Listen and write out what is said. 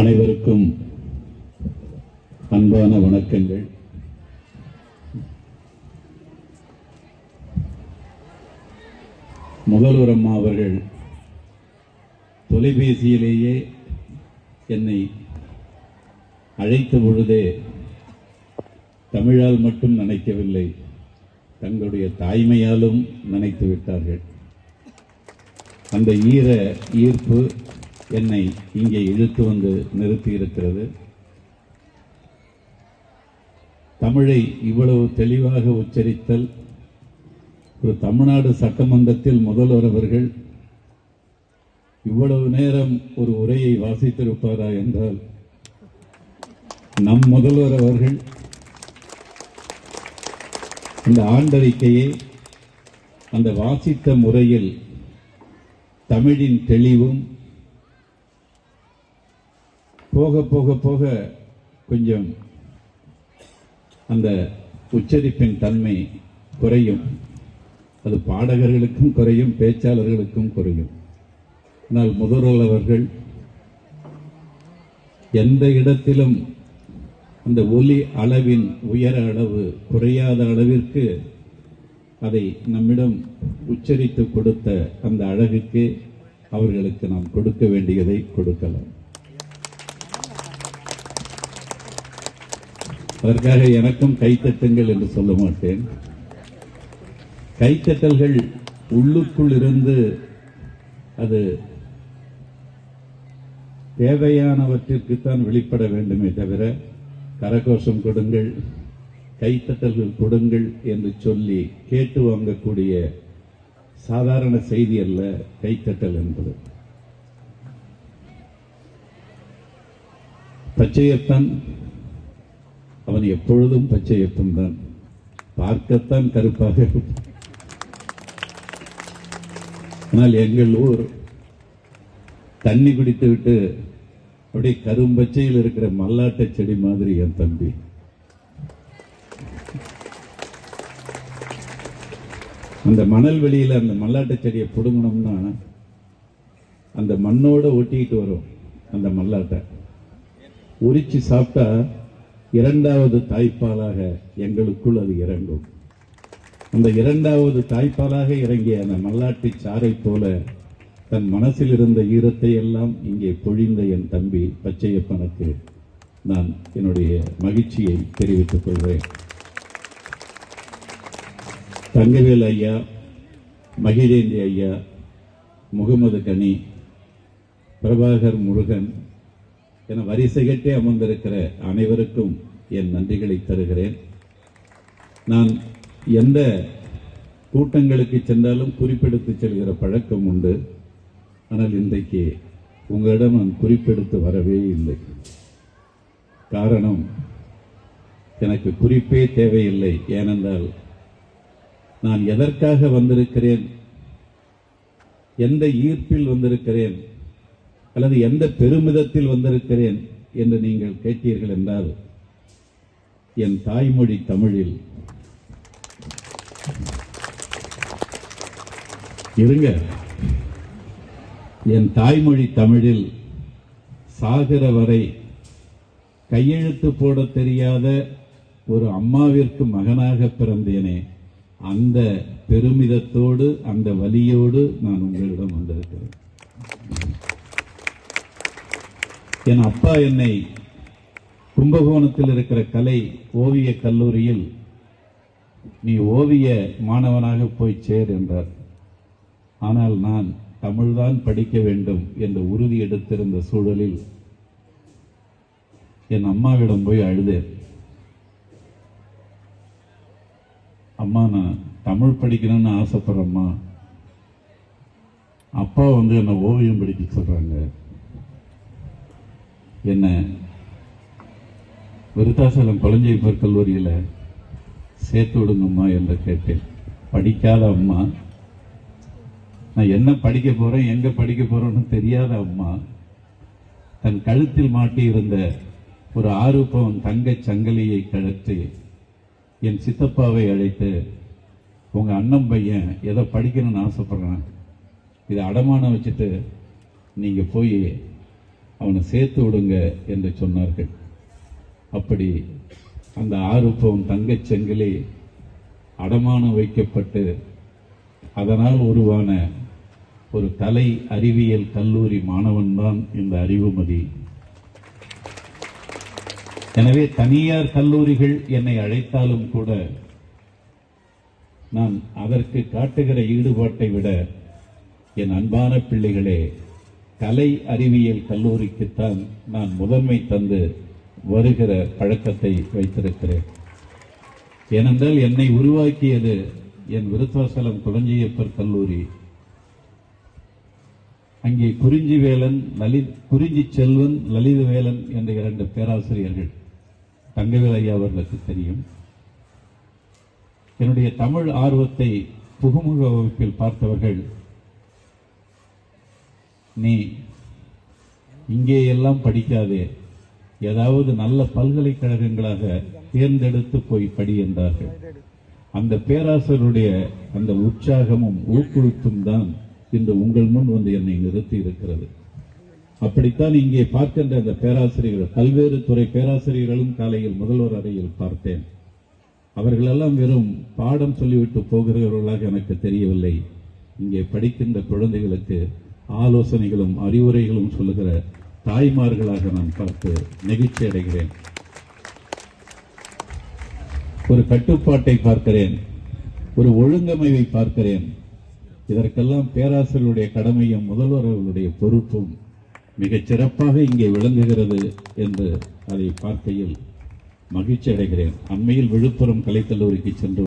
அனைவருக்கும் அன்பான வணக்கங்கள். முதல்வர் அம்மா அவர்கள் தொலைபேசியிலேயே என்னை அழைத்த பொழுதே தமிழால் மட்டும் நினைக்கவில்லை தங்களுடைய தாய்மையாலும் நினைத்து விட்டார்கள். அந்த ஈர ஈர்ப்பு என்னை இங்கே இழுத்து வந்து நிறுத்தி இருக்கிறது தமிழை இவ்வளவு தெளிவாக உச்சரித்தல் ஒரு தமிழ்நாடு சட்டமன்றத்தில் முதல்வர் அவர்கள் இவ்வளவு நேரம் ஒரு உரையை வாசித்திருப்பாரா என்றால் நம் முதல்வர் அவர்கள் இந்த ஆண்டறிக்கையை அந்த வாசித்த முறையில் தமிழின் தெளிவும் போக போக போக கொஞ்சம் அந்த உச்சரிப்பின் தன்மை குறையும். அது பாடகர்களுக்கும் குறையும் பேச்சாளர்களுக்கும் குறையும். ஆனால் முதல்வர் அவர்கள் எந்த இடத்திலும் அந்த ஒலி அளவின் உயர அளவு குறையாத அளவிற்கு அதை நம்மிடம் உச்சரித்து கொடுத்த அந்த அழகுக்கு அவர்களுக்கு நாம் கொடுக்க வேண்டியதை கொடுக்கலாம். அதற்காக எனக்கும் கைத்தட்டுங்கள் என்று சொல்ல மாட்டேன். கைத்தட்டல்கள் உள்ளுக்குள் இருந்து அது தேவையானவற்றிற்குத்தான் வெளிப்பட வேண்டுமே தவிர கரகோஷம் கொடுங்கள் கைத்தட்டல்கள் கொடுங்கள் என்று சொல்லி கேட்டு வாங்கக்கூடிய சாதாரண செய்தி அல்ல கைத்தட்டல் என்பது. பச்சையப்பன் அவன் எப்பொழுதும் பச்சை எப்பந்தான் பார்க்கத்தான் கருப்பாக ஆனால் எங்கள் ஊர் தண்ணி குடித்து விட்டு அப்படியே கரும்பச்சையில் இருக்கிற மல்லாட்டை செடி மாதிரி என் தம்பி. அந்த மணல் வெளியில அந்த மல்லாட்டை செடியை பிடுங்கணும்னா அந்த மண்ணோட ஒட்டிக்கிட்டு வரும் அந்த மல்லாட்டை. உரிச்சு சாப்பிட்டா இரண்டாவது தாய்ப்பாலாக எங்களுக்குள் அது இறங்கும். அந்த இரண்டாவது தாய்ப்பாலாக இறங்கிய அந்த மல்லாட்டி சாறை போல தன் மனசில் இருந்த ஈரத்தை எல்லாம் இங்கே பொழிந்த என் தம்பி பச்சையப்பனுக்கு நான் என்னுடைய மகிழ்ச்சியை தெரிவித்துக் கொள்கிறேன். தங்கவேல் ஐயா மகிழேந்தி ஐயா முகமது கனி பிரபாகர் முருகன் என வரிசை கட்டி அமர்ந்திருக்கிற அனைவருக்கும் என் நன்றிகளை தருகிறேன். நான் எந்த கூட்டங்களுக்கு சென்றாலும் குறிப்பெடுத்து செல்கிற பழக்கம் உண்டு. ஆனால் இன்றைக்கு உங்களிடம் நான் குறிப்பெடுத்து வரவே இல்லை. காரணம் எனக்கு குறிப்பே தேவையில்லை. ஏனென்றால் நான் எதற்காக வந்திருக்கிறேன்? எந்த ஈர்ப்பில் வந்திருக்கிறேன்? அல்லது எந்த பெருமிதத்தில் வந்திருக்கிறேன் என்று நீங்கள் கேட்டீர்கள் என்றால் என் தாய்மொழி தமிழில். இருங்க. என் தாய்மொழி தமிழில் சாகிற வரை கையெழுத்து போட தெரியாத ஒரு அம்மாவிற்கு மகனாக பிறந்தேனே அந்த பெருமிதத்தோடு அந்த வலியோடு நான் உங்களிடம் வந்திருக்கிறேன். என் அப்பா என்னை கும்பகோணத்தில் இருக்கிற கலை ஓவிய கல்லூரியில் நீ ஓவிய மாணவனாக போய் சேர் என்றார். ஆனால் நான் தமிழ்தான் படிக்க வேண்டும் என்ற உறுதி எடுத்திருந்த சூழலில் என் அம்மாவிடம் போய் அழுதேன். அம்மா நான் தமிழ் படிக்கணும்னு ஆசைப்படுறேம்மா. அப்பா வந்து என்னை ஓவியம் படிக்க சொல்கிறாங்க என்ன? விருத்தாசலம் குழந்தைப்பர் கல்லூரியில் சேர்த்து விடுங்கம்மா என்று கேட்டேன். படிக்காத அம்மா. நான் என்ன படிக்க போகிறேன் எங்கே படிக்க போகிறேன்னு தெரியாத அம்மா. தன் கழுத்தில் மாட்டி இருந்த ஒரு ஆறு பவன் தங்கச் சங்கலியை கழற்றி என் சித்தப்பாவை அழைத்து உங்கள் அண்ணன் பையன் எதை படிக்கணும்னு ஆசைப்பட்றான். இதை அடமானம் வச்சுட்டு நீங்கள் போய் அவனை சேர்த்து விடுங்க என்று சொன்னார்கள். அப்படி அந்த ஆறு பவுன் தங்கச் செங்கிலே அடமானம் வைக்கப்பட்டு அதனால் உருவான ஒரு கலை அறிவியல் கல்லூரி மாணவன்தான் இந்த அறிவுமதி. எனவே தனியார் கல்லூரிகள் என்னை அழைத்தாலும் கூட நான் அதற்கு காட்டுகிற ஈடுபாட்டை விட என் அன்பான பிள்ளைகளே கலை அறிவியல் கல்லூரிக்குத்தான் நான் முதன்மை தந்து வருகிற பழக்கத்தை வைத்திருக்கிறேன். ஏனென்றால் என்னை உருவாக்கியது என் விருத்தாசலம் குளஞ்சியப்பர் கல்லூரி. அங்கே குறிஞ்சி வேலன் லலித் குறிஞ்சி செல்வன் லலித வேலன் என்ற இரண்டு பேராசிரியர்கள் தங்கவேல் ஐயா அவர்களுக்கு தெரியும். என்னுடைய தமிழ் ஆர்வத்தை புகுமுக வகுப்பில் பார்த்தவர்கள் நீ இங்கே எல்லாம் படிக்காதே. ஏதாவது நல்ல பல்கலைக்கழகங்களாக தேர்ந்தெடுத்து போய் படி என்றார்கள். அந்த பேராசிரியருடைய அந்த உற்சாகமும் ஊக்குவிப்பும் தான் இன்று உங்கள் முன் வந்து என்னை நிறுத்தி இருக்கிறது. அப்படித்தான் இங்கே பார்க்கின்ற அந்த பேராசிரியர்கள் பல்வேறு துறை பேராசிரியர்களும் காலையில் முதல்வர் அறையில் பார்த்தேன். அவர்களெல்லாம் வெறும் பாடம் சொல்லிவிட்டு போகிறவர்களாக எனக்கு தெரியவில்லை. இங்கே படிக்கின்ற குழந்தைகளுக்கு ஆலோசனைகளும் அறிவுரைகளும் சொல்லுகிற தாய்மார்களாக நான் பார்த்து நெகிழ்ச்சி அடைகிறேன். ஒரு கட்டுப்பாட்டை பார்க்கிறேன். ஒரு ஒழுங்கமைவை பார்க்கிறேன். இதற்கெல்லாம் பேராசிரியருடைய கடமையும் முதல்வர்களுடைய பொறுப்பும் மிகச் சிறப்பாக இங்கே விளங்குகிறது என்று அதை பார்க்கையில் மகிழ்ச்சி அடைகிறேன். அண்மையில் விழுப்புரம் கலைக்கல்லூரிக்கு சென்று